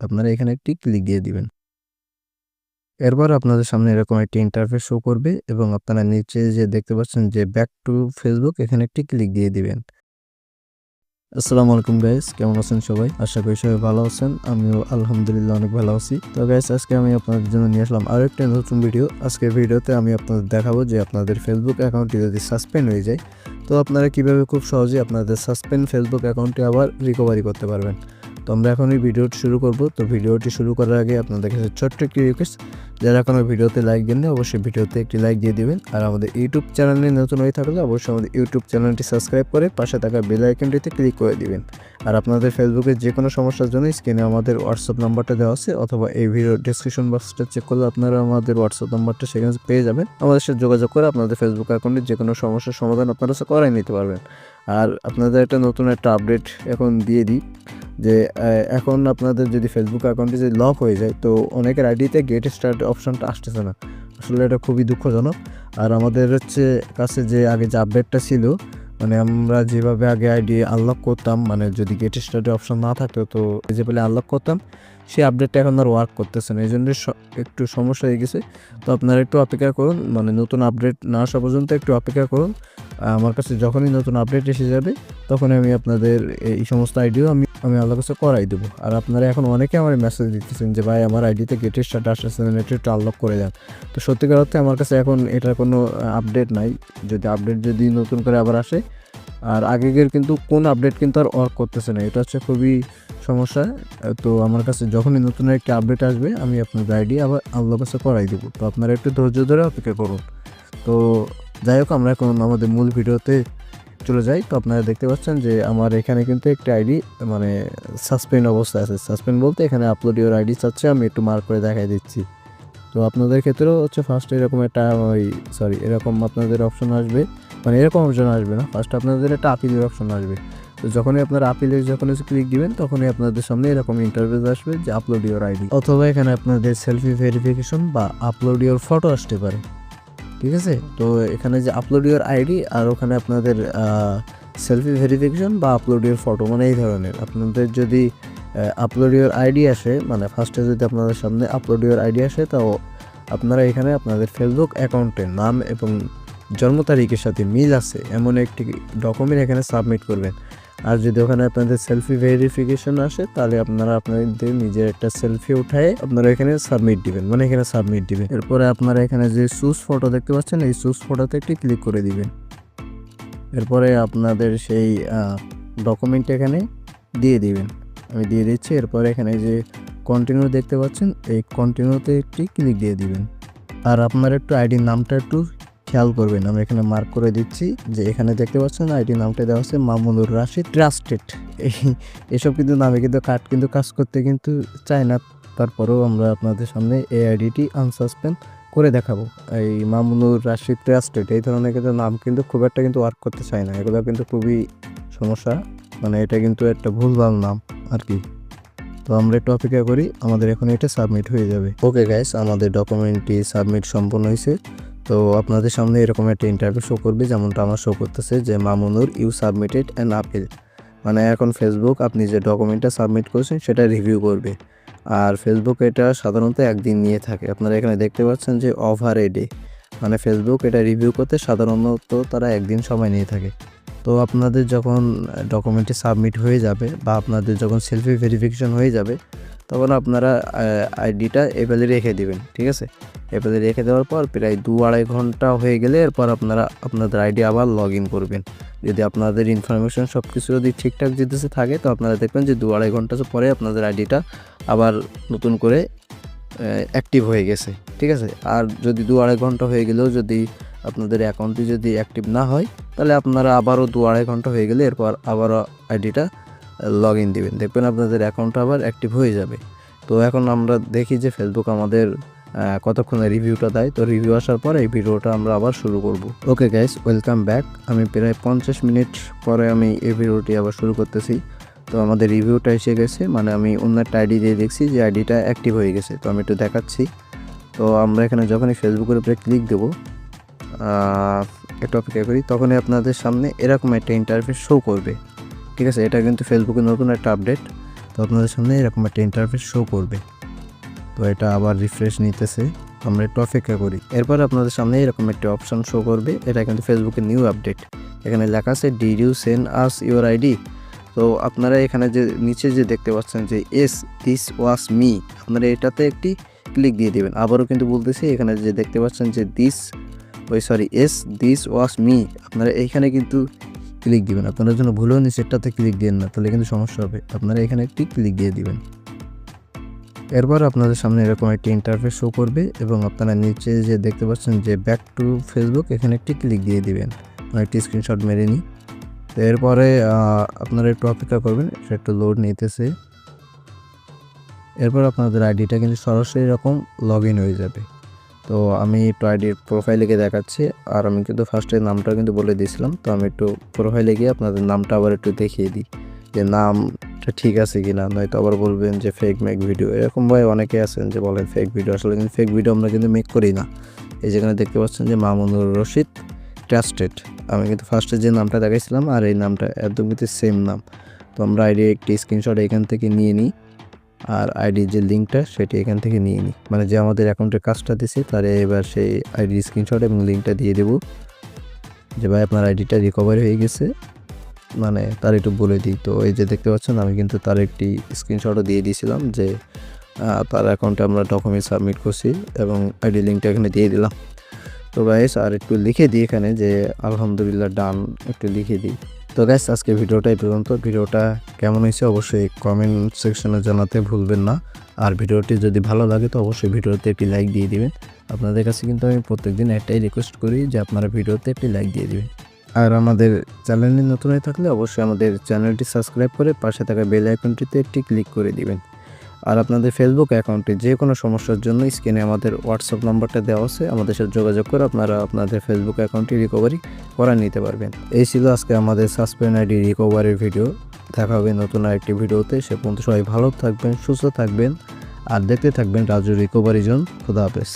আপনারা এখানে একটি ক্লিক দিয়ে দিবেন। এরপর আপনাদের সামনে এরকম একটি ইন্টারফেস শো করবে এবং আপনারা নিচে যে দেখতে পাচ্ছেন যে ব্যাক টু ফেসবুক এখানে একটি ক্লিক দিয়ে দিবেন। আসসালামু আলাইকুম গাইস কেমন আছেন সবাই? আশা করি সবাই ভালো আছেন। আমিও আলহামদুলিল্লাহ অনেক ভালো আছি। তো গাইস আজকে আমি আপনাদের জন্য নিয়ে আসলাম আরও একটা নতুন ভিডিও আজকের ভিডিওতে আমি আপনাদের দেখাবো যে আপনাদের ফেসবুক অ্যাকাউন্টটি যদি সাসপেন্ড হয়ে যায়, তো আপনারা কীভাবে খুব সহজে আপনাদের সাসপেন্ড ফেসবুক অ্যাকাউন্টটি আবার রিকভারি করতে পারবেন। তো আমরা এখন এই ভিডিওটি শুরু করব। তো ভিডিওটি শুরু করার আগে আপনাদের কাছে ছোট্ট একটি রিকোয়েস্ট যারা কোনো ভিডিওতে লাইক দেন অবশ্যই ভিডিওতে একটি লাইক দিয়ে দিবেন। আর আমাদের ইউটিউব চ্যানেলে নতুন হয়ে থাকলে অবশ্যই আমাদের ইউটিউব চ্যানেলটি সাবস্ক্রাইব করে পাশে থাকা বেল আইকনটিতে ক্লিক করে দিবেন। আর আপনাদের ফেসবুকে যে কোনো সমস্যার জন্য স্ক্রিনে আমাদের হোয়াটসঅ্যাপ নাম্বারটা দেওয়া আছে, অথবা এই ভিডিও ডিসক্রিপশন বক্সটা চেক করলে আপনারা আমাদের হোয়াটসঅ্যাপ নাম্বারটা সেখানে পেয়ে যাবেন। আমাদের সাথে যোগাযোগ করে আপনাদের ফেসবুক অ্যাকাউন্টে যে কোনো সমস্যার সমাধান আপনারা করাই নিতে পারবেন। আর আপনাদের একটা নতুন একটা আপডেট এখন দিয়ে দিই। যে এখন আপনাদের যদি ফেসবুক অ্যাকাউন্টে যদি লক হয়ে যায়, তো অনেকের আইডিতে গেট স্টার্ট অপশনটা আসতেছে না। আসলে এটা খুবই দুঃখজনক। আর আমাদের হচ্ছে কাছে যে আগে যে আপডেটটা ছিল মানে আমরা যেভাবে আগে আইডি আনলক করতাম মানে যদি গেট স্টার্টের অপশন না থাকতো, তো যে বলে আনলক করতাম, সেই আপডেটটা এখন আর ওয়ার্ক করতেছে না। এই জন্য একটু সমস্যা হয়ে গেছে। তো আপনারা একটু অপেক্ষা করুন মানে নতুন আপডেট না আসা পর্যন্ত একটু অপেক্ষা করুন। আমার কাছে যখনই নতুন আপডেট এসে যাবে তখন আমি আপনাদের এই সমস্ত আইডিও আমি আমি আল্লাহ কাছে করাই দেবো। আর আপনারা এখন অনেকে আমার মেসেজ দিতেছেন যে, ভাই, আমার আইডিতে গেটের স্টার্ট আসতেছে না এটা একটু আনলক করে দেন। তো সত্যিকার অর্থে আমার কাছে এখন এটার কোনো আপডেট নাই। যদি আপডেট যদি নতুন করে আবার আসে, আর আগের কিন্তু কোন আপডেট কিন্তু আর ওয়ার্ক করতেছে না। এটা হচ্ছে খুবই সমস্যা। তো আমার কাছে যখনই নতুন একটা আপডেট আসবে, আমি আপনাদের আইডি আবার আল্লাহর কাছে করাই দেবো। তো আপনারা একটু ধৈর্য ধরে অপেক্ষা করুন। তো যাই হোক, আমরা এখন আমাদের মূল ভিডিওতে চলে যাই। তো আপনারা দেখতে পাচ্ছেন যে আমার এখানে কিন্তু একটা আইডি মানে সাসপেন্ড অবস্থায় আছে। সাসপেন্ড বলতে এখানে আপলোড ইউর আইডি চাচ্ছে, আমি একটু মার্ক করে দেখাই দিচ্ছি। তো আপনাদের ক্ষেত্রেও হচ্ছে ফার্স্ট এরকম একটা, ওই সরি এরকম আপনাদের অপশন আসবে। মানে এরকম অপশন আসবে না। ফার্স্ট আপনাদের একটা আপিলের অপশন আসবে। তো যখনই আপনারা আপিলের যখন ক্লিক দিবেন, তখনই আপনাদের সামনে এরকম ইন্টারভিউ আসবে যে আপলোড ইউর আইডি অথবা এখানে আপনাদের সেলফি ভেরিফিকেশন বা আপলোড ইউর ফটো আসতে পারে। ঠিক আছে? তো এখানে যে আপলোড ইউর আইডি আর ওখানে আপনাদের সেলফি ভেরিফিকেশন বা আপলোড ইউর ফটো মানে এই ধরনের। আপনাদের যদি আপলোড ইউর আইডি আসে মানে ফার্স্টে যদি আপনাদের সামনে আপলোড ইউর আইডি আসে, তো আপনারা এখানে আপনাদের ফেসবুক অ্যাকাউন্টের নাম এবং জন্ম তারিখের সাথে মিল আছে। এমন একটি ডকুমেন্ট এখানে সাবমিট করবেন। আর যদি ওখানে আপনাদের সেলফি ভেরিফিকেশন আসে, তাহলে আপনারা আপনাদের নিজের একটা সেলফি উঠায় আপনারা এখানে সাবমিট দিবেন মানে এখানে সাবমিট দিবেন। এরপরে আপনারা এখানে যে সুস ফটো দেখতে পাচ্ছেন, এই সুস ফটোতে একটি ক্লিক করে দিবেন। এরপরে আপনাদের সেই ডকুমেন্ট এখানে দিয়ে দিবেন। আমি দিয়ে দিচ্ছি, এরপরে এখানে যে কন্টিনিউ দেখতে পাচ্ছেন, এই কন্টিনিউতে একটি ক্লিক দিয়ে দিবেন। আর আপনার একটু আইডির নামটা একটু খেয়াল করবেন। আমি এখানে মার্ক করে দিচ্ছি যে এখানে দেখতে পাচ্ছেন আইডি নামটা দেওয়া হচ্ছে মামুনুর রাশি ট্রাস্টেড এই এসব কিন্তু নামে কিন্তু কার্ড কিন্তু কাজ করতে কিন্তু চায় না। তারপরেও আমরা আপনাদের সামনে এই আইডিটি আনসাসপেন্ড করে দেখাবো। এই মামুনুর রাশি ট্রাস্টেড এই ধরনের কিন্তু নাম কিন্তু খুব একটা কিন্তু ওয়ার্ক করতে চায় না। এগুলো কিন্তু খুবই সমস্যা। মানে এটা কিন্তু একটা ভুলভাল নাম আর কি। তো আমরা একটু অপেক্ষা করি আমাদের এখন এটা সাবমিট হয়ে যাবে। ওকে গাইস আমাদের ডকুমেন্টটি সাবমিট সম্পন্ন হয়েছে। তো আপনাদের সামনে এরকম একটা ইন্টারভিউ শো করবে, যেমনটা আমার শো করতেছে যে Mamunur you submitted an appeal মানে এখন ফেসবুক আপনি যে ডকুমেন্টটা সাবমিট করছেন, সেটা রিভিউ করবে। আর ফেসবুক এটা সাধারণত একদিন নিয়ে থাকে। আপনারা এখানে দেখতে পাচ্ছেন যে ওভার এ ডে মানে ফেসবুক এটা রিভিউ করতে সাধারণত তারা একদিন সময় নিয়ে থাকে। তো আপনাদের যখন ডকুমেন্টটি সাবমিট হয়ে যাবে বা আপনাদের যখন সেলফি ভেরিফিকেশন হয়ে যাবে তখন আপনারা আইডিটা এপেলে রেখে দিবেন, ঠিক আছে? এপেলে রেখে দেওয়ার পর প্রায় দু আড়াই ঘণ্টা হয়ে গেলে এরপর আপনারা আপনাদের আইডি আবার লগ ইন করবেন। যদি আপনাদের ইনফরমেশন সব কিছু যদি ঠিকঠাক যেতেছে থাকে, তো আপনারা দেখবেন যে দু আড়াই ঘণ্টা পরে আপনাদের আইডিটা আবার নতুন করে অ্যাক্টিভ হয়ে গেছে, ঠিক আছে? আর যদি দু আড়াই ঘণ্টা হয়ে গেলেও যদি আপনাদের অ্যাকাউন্টটি যদি অ্যাক্টিভ না হয়, তাহলে আপনারা আবারও দু আড়াই ঘণ্টা হয়ে গেলে এরপর আবারও আইডিটা লগ ইন দিবেন। দেখবেন আপনাদের অ্যাকাউন্টটা আবার অ্যাক্টিভ হয়ে যাবে। তো এখন আমরা দেখি যে ফেসবুক আমাদের কতক্ষণে রিভিউটা দেয়। তো রিভিউ আসার পর এই ভিডিওটা আমরা আবার শুরু করব। ওকে গাইস ওয়েলকাম ব্যাক আমি প্রায় পঞ্চাশ মিনিট পরে আমি এই ভিডিওটি আবার শুরু করতেছি। তো আমাদের রিভিউটা এসে গেছে। মানে আমি অন্য একটা আইডি দিয়ে দেখছি যে আইডিটা অ্যাক্টিভ হয়ে গেছে। তো আমি একটু দেখাচ্ছি। তো আমরা এখানে যখনই ফেসবুকের উপরে ক্লিক দেবো একটু অপেক্ষা করি, তখনই আপনাদের সামনে এরকম একটা ইন্টারফেস শো করবে। ঠিক আছে, এটা কিন্তু ফেসবুকে নতুন একটা আপডেট তো আপনাদের সামনে এরকম একটা ইন্টারফেস শো করবে। তো এটা আবার রিফ্রেশ নিতেছে। আমরা একটু অপেক্ষা করি। এরপর আপনাদের সামনে এরকম একটা অপশন শো করবে। এটা কিন্তু ফেসবুকের নিউ আপডেট এখানে লেখা আছে did you send us your ID তো আপনারা এখানে যে, নিচে যে দেখতে পাচ্ছেন যে এস দিস ওয়াস মি আপনারা এটাতে একটি ক্লিক দিয়ে দেবেন। আবারও কিন্তু বলতেছি, এখানে যে দেখতে পাচ্ছেন যে দিস ওই sorry as this was me আপনারা এইখানে কিন্তু ক্লিক দিবেন। আপনারা জন্য ভুলেও নিচেরটাতে ক্লিক দিবেন না, তাহলে কিন্তু সমস্যা হবে। আপনারা এখানে একটি ক্লিক দিয়ে দিবেন। এরপর আপনাদের সামনে এরকম একটি ইন্টারফেস শো করবে এবং আপনারা নিচে যে দেখতে পাচ্ছেন যে ব্যাক টু ফেসবুক এখানে একটি ক্লিক দিয়ে দিবেন। একটি স্ক্রিনশট মেরে নিই। তো এরপরে আপনারা একটু অপেক্ষা করবেন এটা একটু লোড নিতেছে। এরপর আপনাদের আইডিটা কিন্তু সরাসরি এরকম লগ হয়ে যাবে। তো আমি একটু আইডির প্রোফাইলে গিয়ে দেখাচ্ছি। আর আমি কিন্তু ফার্স্টে নামটা কিন্তু বলে দিয়েছিলাম। তো আমি একটু প্রোফাইলে গিয়ে আপনাদের নামটা আবার একটু দেখিয়ে দিই যে নামটা ঠিক আছে কি না নয়তো আবার বলবেন যে ফেক মেক ভিডিও এরকম ভাই অনেকে আছেন যে বলেন ফেক ভিডিও আসলে কিন্তু ফেক ভিডিও আমরা কিন্তু মেক করি না। এই যেখানে দেখতে পাচ্ছেন যে মামুনুর রশিদ ট্রাস্টেড আমি কিন্তু ফার্স্টে যে নামটা দেখাইছিলাম আর এই নামটা একদম কিন্তু সেম নাম। তো আমরা আইডি একটি স্ক্রিনশট এখান থেকে নিয়ে নিই। আর আইডির যে লিঙ্কটা সেটি এখান থেকে নিয়ে নিই মানে যে আমাদের অ্যাকাউন্টের কাজটা দিছে, তারে এবার সেই আইডির স্ক্রিনশট এবং লিঙ্কটা দিয়ে দেবো। যে ভাই, আপনার আইডিটা রিকভারি হয়ে গেছে। মানে তার একটু বলে দিই। তো এই যে দেখতে পাচ্ছেন, আমি কিন্তু তার একটি স্ক্রিনশটও দিয়ে দিয়েছিলাম যে তার অ্যাকাউন্টে আমরা ডকুমেন্ট সাবমিট করছি এবং আইডি লিঙ্কটা এখানে দিয়ে দিলাম। তো গাইস আর একটু লিখে দিই এখানে যে, আলহামদুলিল্লাহ ডান একটু লিখে দিই। তো গ্যাস আজকে ভিডিওটা এই পর্যন্ত। ভিডিওটা কেমন হয়েছে অবশ্যই কমেন্ট সেকশনে জানাতে ভুলবেন না। আর ভিডিওটি যদি ভালো লাগে তো অবশ্যই ভিডিওতে একটি লাইক দিয়ে দিবেন। আপনাদের কাছে কিন্তু আমি প্রত্যেকদিন একটাই রিকোয়েস্ট করি যে আপনারা ভিডিওতে একটি লাইক দিয়ে দিবেন। আর আমাদের চ্যানেলটি নতুন হয়ে থাকলে অবশ্যই আমাদের চ্যানেলটি সাবস্ক্রাইব করে পাশে থাকা বেল আইকনটিতে একটি ক্লিক করে দিবেন। আর আপনাদের ফেসবুক অ্যাকাউন্টে যে কোনো সমস্যার জন্য স্ক্রিনে আমাদের হোয়াটসঅ্যাপ নাম্বারটা দেওয়া আছে, আমাদের সাথে যোগাযোগ করে আপনারা আপনাদের ফেসবুক অ্যাকাউন্টটি রিকভারি করে নিতে পারবেন। এই ছিল আজকে আমাদের সাসপেন্ড আইডি রিকভারির ভিডিও দেখা হবে নতুন আরেকটি ভিডিওতে সে পর্যন্ত সবাই ভালো থাকবেন, সুস্থ থাকবেন, আর দেখতে থাকবেন রাজু রিকভারি জোন খুদা হাফেজ।